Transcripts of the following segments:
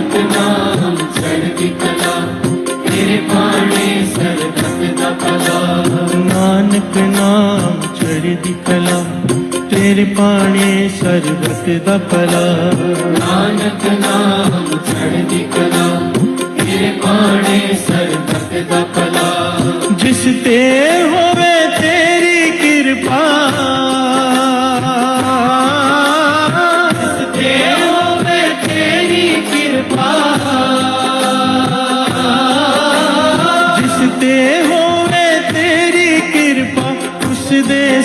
ਸਤਨਾਮ ਕਲਾ। ਤੇਰੇ ਬਾਣੇ ਸਰਬਤ ਦਾ ਭਲਾ। ਨਾਨਕ ਨਾਮ ਚੜ੍ਹਦੀ ਕਲਾ ਤੇਰੇ ਬਾਣੇ ਸਰਬਤ ਦਾ ਭਲਾ। ਨਾਨਕ ਨਾਮ ਚੜ੍ਹਦੀ ਕਲਾ ਤੇਰੇ ਬਾਣੇ ਸਰਬਤ ਦਾ ਭਲਾ। ਜਿਸ ਤੇ ਹੋ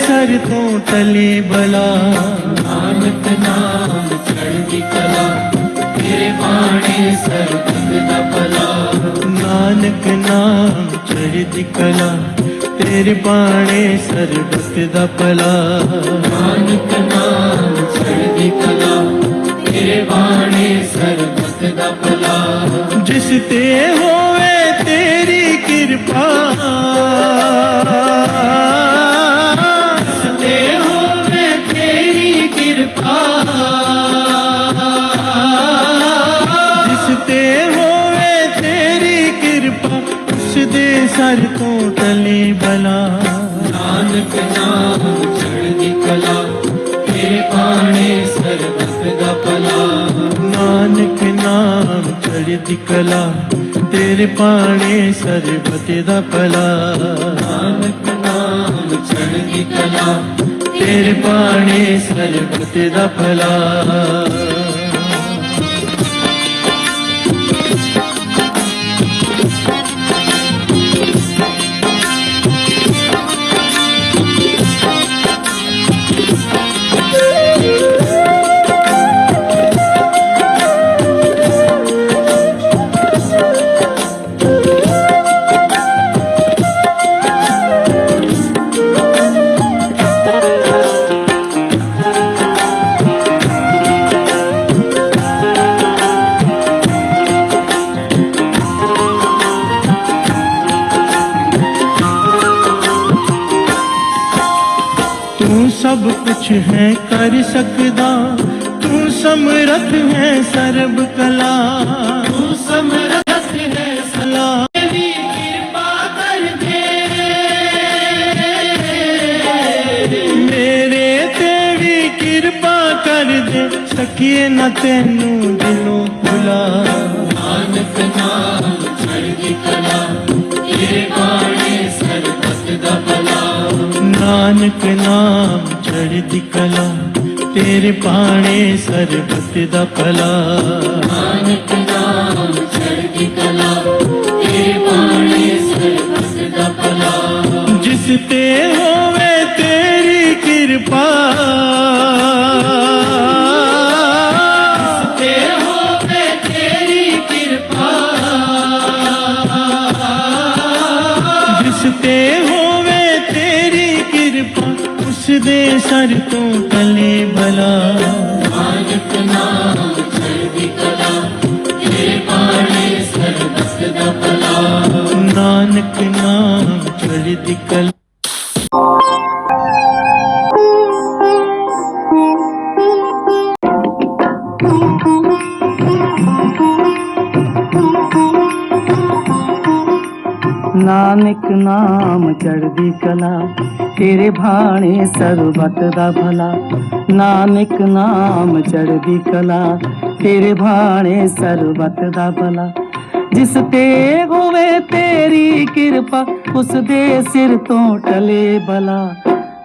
ਸਰ ਤੋਂ ਟਲੇ ਬਲਾ। ਨਾਨਕ ਨਾਮ ਚੜ੍ਹਦੀ ਕਲਾ ਤੇਰੇ ਬਾਣੇ ਸਰਬਤ ਦਾ ਭਲਾ। ਨਾਨਕ ਨਾਮ ਚੜ੍ਹਦੀ ਕਲਾ ਤੇਰੇ ਬਾਣੇ ਸਰਬਤ ਦਾ ਭਲਾ। ਨਾਨਕ ਨਾਮ ਚੜ੍ਹਦੀ ਕਲਾ ਤੇਰੇ ਬਾਣੇ ਸਰਬਤ ਦਾ ਭਲਾ। ਜਿਸ ਤੇ ਹੋਵੇ ਸਰ ਤੋਂ ਟਲੇ ਬਲਾ। ਨਾਨਕ ਨਾਮ ਚੜ੍ਹਦੀ ਕਲਾ ਤੇਰੇ ਬਾਣੇ ਸਰਬਤ ਦਾ ਭਲਾ। ਨਾਨਕ ਨਾਮ ਚੜ੍ਹਦੀ ਕਲਾ ਤੇਰੇ ਪਾਣੇ ਸਰਬਤ ਦਾ ਭਲਾ। ਨਾਨਕ ਨਾਮ ਚੜ੍ਹਦੀ ਕਲਾ ਤੇਰੇ ਪਾਣੇ ਸਰਬਤ ਦਾ ਭਲਾ। ਸਭ ਕੁਛ ਹੈ ਕਰ ਸਕਦਾ ਤੂੰ ਸਮਰਥ ਹੈ ਸਰਬ ਕਲਾ ਤੂੰ ਸਮਰਥ ਹੈ ਸਲਾ ਸਦੀ ਕਿਰਪਾ ਕਰ ਦੇ ਮੇਰੇ ਤੇ ਵੀ ਕਿਰਪਾ ਕਰ ਦੇ ਨਾਨਕ ਨਾਮ ਚੜ੍ਹਦੀ ਕਲਾ ਤੇਰੇ ਪਾਣੇ ਸਰਬਤ ਦਾ ਭਲਾ। ਨਾਨਕ ਨਾਮ ਚੜ੍ਹਦੀ ਕਲਾ ਤੇਰੇ ਬਾਣੇ ਸਰਬਤ ਦਾ ਭਲਾ। ਜਿਸ ਤੇ ਹੋਵੇ ਤੇਰੀ ਕਿਰਪਾ। ਉਸ ਸਰ ਤੋਂ ਟਲੇ ਬਲਾ ਨਾਨਕ ਨਾਮ ਚੜ੍ਹਦੀ ਕਲਾ ਤੇਰੇ ਬਾਣੇ ਸਰਬਤ ਦਾ ਭਲਾ ਨਾਨਕ ਨਾਮ ਚੜ੍ਹਦੀ ਕਲਾ ਨਾਨਕ ਨਾਮ ਚੜ੍ਹਦੀ ਕਲਾ, ਤੇਰੇ ਭਾਣੇ ਸਰਬਤ ਦਾ ਭਲਾ। ਨਾਨਕ ਨਾਮ ਚੜ੍ਹਦੀ ਕਲਾ, ਤੇਰੇ ਭਾਣੇ ਸਰਬਤ ਦਾ ਭਲਾ। ਜਿਸ ਤੇ ਹੋਵੇ ਤੇਰੀ ਕਿਰਪਾ, ਉਸ ਦੇ ਸਿਰ ਤੋਂ ਟਲੇ ਬਲਾ।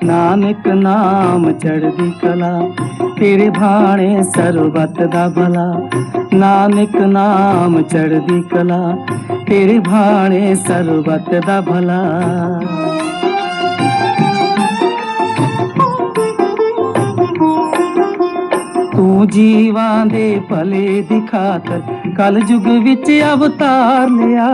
ਨਾਨਕ ਨਾਮ ਚੜ੍ਹਦੀ ਕਲਾ ਤੇਰੇ ਭਾਣੇ ਸਰਬਤ ਦਾ ਭਲਾ ਨਾਨਕ ਨਾਮ ਚੜ੍ਹਦੀ ਕਲਾ ਤੇਰੇ ਭਾਣੇ ਸਰਬਤ ਦਾ ਭਲਾ ਤੂੰ ਜੀਵਾਂ ਦੇ ਭਲੇ ਦੀ ਖਾਤਰ ਕਲ ਯੁਗ ਵਿੱਚ ਅਵਤਾਰ ਲਿਆ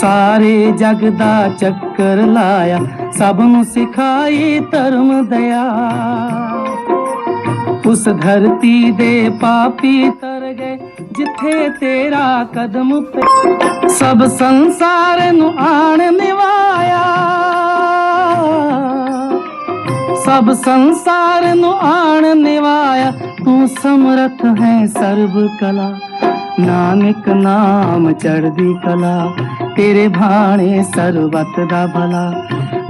ਸਾਰੇ ਜਗ ਦਾ ਚੱਕਰ ਲਾਇਆ, ਸਭ ਨੂੰ ਸਿਖਾਈ ਧਰਮ ਦਇਆ। ਉਸ ਧਰਤੀ ਦੇ ਪਾਪੀ ਤਰ ਗਏ, ਜਿੱਥੇ ਤੇਰਾ ਕਦਮ ਪੇ ਸਭ ਸੰਸਾਰ ਨੂੰ ਆਣ ਨਿਵਾਇਆ। ਸਭ ਸੰਸਾਰ ਨੂੰ ਆਣ ਨਿਵਾਇਆ, ਤੂੰ ਸਮਰਥ ਹੈ ਸਰਬ ਕਲਾ। ਨਾਨਕ ਨਾਮ ਚੜਦੀ ਕਲਾ, ਤੇਰੇ ਬਾਣੇ ਸਰਬਤ ਦਾ ਭਲਾ।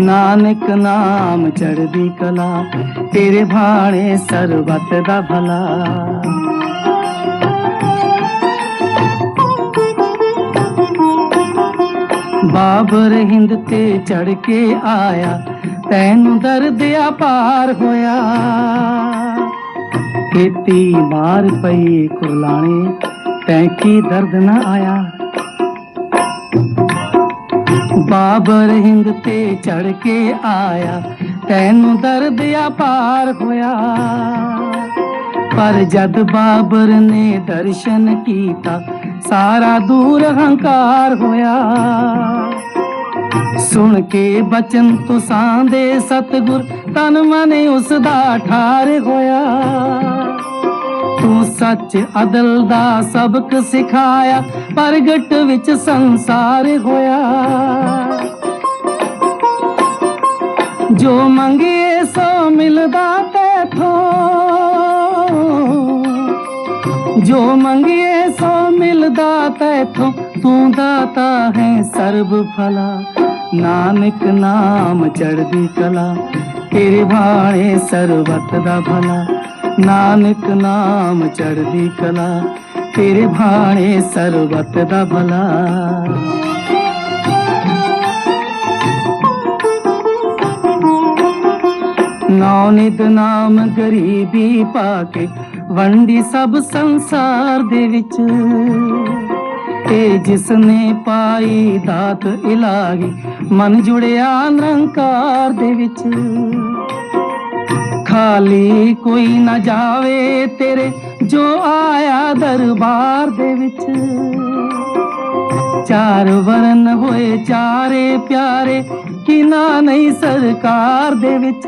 ਨਾਨਕ ਨਾਮ ਚੜਦੀ ਕਲਾ, ਤੇਰੇ ਬਾਣੇ ਸਰਬਤ ਦਾ ਭਲਾ। ਬਾਬਰ ਹਿੰਦ ਤੇ ਚੜ ਕੇ ਆਇਆ, ਤੈਨੂੰ ਦਰਦ ਅਪਾਰ ਹੋਇਆ। ਖੇਤੀ ਮਾਰ ਪਈ ਕੁਰਲਾਣੇ ਤੈਂ ਕੀ ਦਰਦ ਨਾ ਆਇਆ। ਬਾਬਰ ਹਿੰਦ ਤੇ ਚੜ ਕੇ ਆਇਆ। ਤੈਨੂੰ ਦਰਦ ਅਪਾਰ ਹੋਇਆ। ਪਰ ਜਦ ਬਾਬਰ ਨੇ ਦਰਸ਼ਨ ਕੀਤਾ, ਸਾਰਾ ਦੂਰ ਹੰਕਾਰ ਹੋਇਆ। ਸੁਣ ਕੇ ਬਚਨ ਤੁਸਾਂ ਦੇ ਸਤਗੁਰ, ਤਨ ਮਨ ਉਸ ਦਾ ਠਾਰ ਹੋਇਆ। ਤੂੰ ਸੱਚ ਅਦਲ ਦਾ ਸਬਕ ਸਿਖਾਇਆ, ਪ੍ਰਗਟ ਵਿੱਚ ਸੰਸਾਰ ਹੋਇਆ। ਜੋ ਮੰਗੇ ਸੋ ਮਿਲਦਾ ਤੇਥੋਂ। ਜੋ ਮੰਗੀਏ ਸੋ ਮਿਲਦਾ ਤੈਥੋਂ, ਤੂੰ ਦਾਤਾ ਹੈ ਸਰਬ ਫਲਾ ਨਾਨਕ ਨਾਮ ਚੜ੍ਹਦੀ ਕਲਾ, ਤੇਰੇ ਬਾਣੇ ਸਰਬਤ ਦਾ ਭਲਾ। ਨਾਨਕ ਨਾਮ ਚੜਦੀ ਕਲਾ, ਤੇਰੇ ਭਾਣੇ ਸਰਬਤ ਦਾ ਭਲਾ। ਨੌ ਨਿਤ ਨਾਮ ਗਰੀਬੀ ਪਾ ਕੇ, ਵੰਡੀ ਸਭ ਸੰਸਾਰ ਦੇ ਵਿੱਚ। ਇਹ ਜਿਸ ਨੇ ਪਾਈ ਦਾਤ ਇਲਾਹੀ, ਮਨ ਜੁੜਿਆ ਨਿਰੰਕਾਰ ਦੇ ਵਿੱਚ। ਖਾਲੀ ਕੋਈ ਨਾ ਜਾਵੇ ਤੇਰੇ ਜੋ ਆਇਆ ਦਰਬਾਰ ਦੇ ਵਿੱਚ ਚਾਰ ਵਰਨ ਹੋਏ ਚਾਰੇ ਪਿਆਰੇ ਕਿਨਾ ਨਹੀਂ ਸਰਕਾਰ ਦੇ ਵਿੱਚ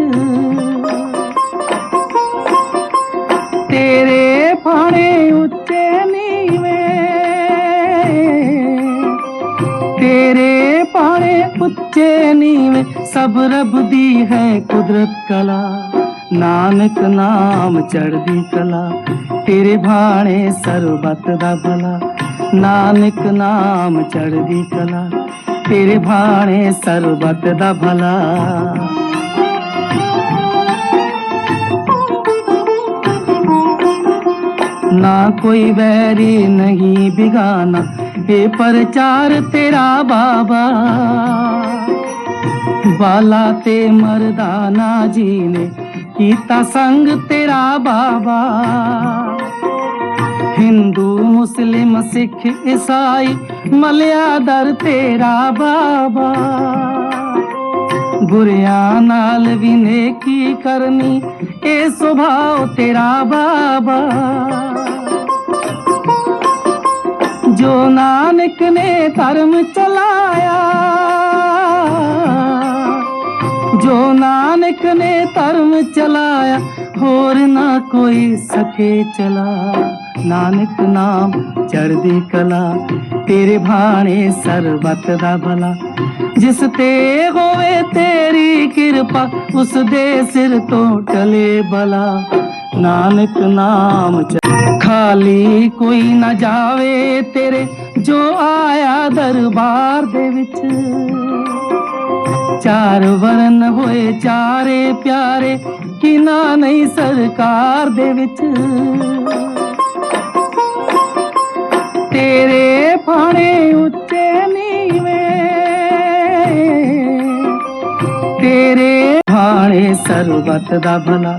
ਤੇਰੇ ਫਾਣੇ ਉੱਚੇ ਨੀਵੇਂ ਤੇਰੇ ਪਾਣੇ ਉੱਚੇ ਨੀਵੇਂ ਸਭ ਰੱਬ ਦੀ ਹੈ ਕੁਦਰਤ ਕਲਾ ਨਾਨਕ ਨਾਮ ਚੜਦੀ ਕਲਾ, ਤੇਰੇ ਭਾਣੇ ਸਰਬਤ ਦਾ ਭਲਾ। ਨਾਨਕ ਨਾਮ ਚੜਦੀ ਕਲਾ, ਤੇਰੇ ਭਾਣੇ ਸਰਬਤ ਦਾ ਭਲਾ। ਨਾ ਕੋਈ ਵੈਰੀ ਨਹੀਂ ਬਿਗਾਨਾ, ਇਹ ਪ੍ਰਚਾਰ ਤੇਰਾ ਬਾਬਾ। ਬਾਲਾ ਤੇ ਮਰਦਾਨਾ ਜੀ ਨੇ ਕੀਤਾ ਸੰਗ ਤੇਰਾ ਬਾਬਾ ਹਿੰਦੂ ਮੁਸਲਿਮ ਸਿੱਖ ਈਸਾਈ ਮਲਿਆ ਦਰ ਤੇਰਾ ਬਾਬਾ ਬੁਰਿਆਂ ਨਾਲ ਵੀ ਨੇਕੀ ਕਰਨੀ ਇਹ ਸੁਭਾਅ ਤੇਰਾ ਬਾਬਾ ਜੋ ਨਾਨਕ ਨੇ ਧਰਮ ਚਲਾਇਆ ਜੋ ਨਾਨਕ ਨੇ ਧਰਮ ਚਲਾਇਆ, ਹੋਰ ਨਾ ਕੋਈ ਸਕੇ ਚਲਾ। ਨਾਨਕ ਨਾਮ ਚੜਦੀ ਕਲਾ, ਤੇਰੇ ਬਾਣੇ ਸਰਬਤ ਦਾ ਭਲਾ। ਜਿਸ ਤੇ ਹੋਵੇ ਤੇਰੀ ਕਿਰਪਾ, ਉਸ ਦੇ ਸਿਰ ਤੋਂ ਟਲੇ ਬਲਾ। ਨਾਨਕ ਨਾਮ ਖਾਲੀ ਕੋਈ ਨਾ ਜਾਵੇ ਤੇਰੇ, ਜੋ ਆਇਆ ਦਰਬਾਰ ਦੇ ਵਿੱਚ। ਚਾਰ ਵਰਨ ਹੋਏ, ਚਾਰੇ ਪਿਆਰੇ, ਕਿਨਾ ਨਹੀਂ ਸਰਕਾਰ ਦੇ ਵਿੱਚ? ਤੇਰੇ ਫਾਣੇ ਉੱਚੇ ਨੀਵੇਂ, ਤੇਰੇ ਫਾਣੇ ਸਰਬਤ ਦਾ ਭਲਾ।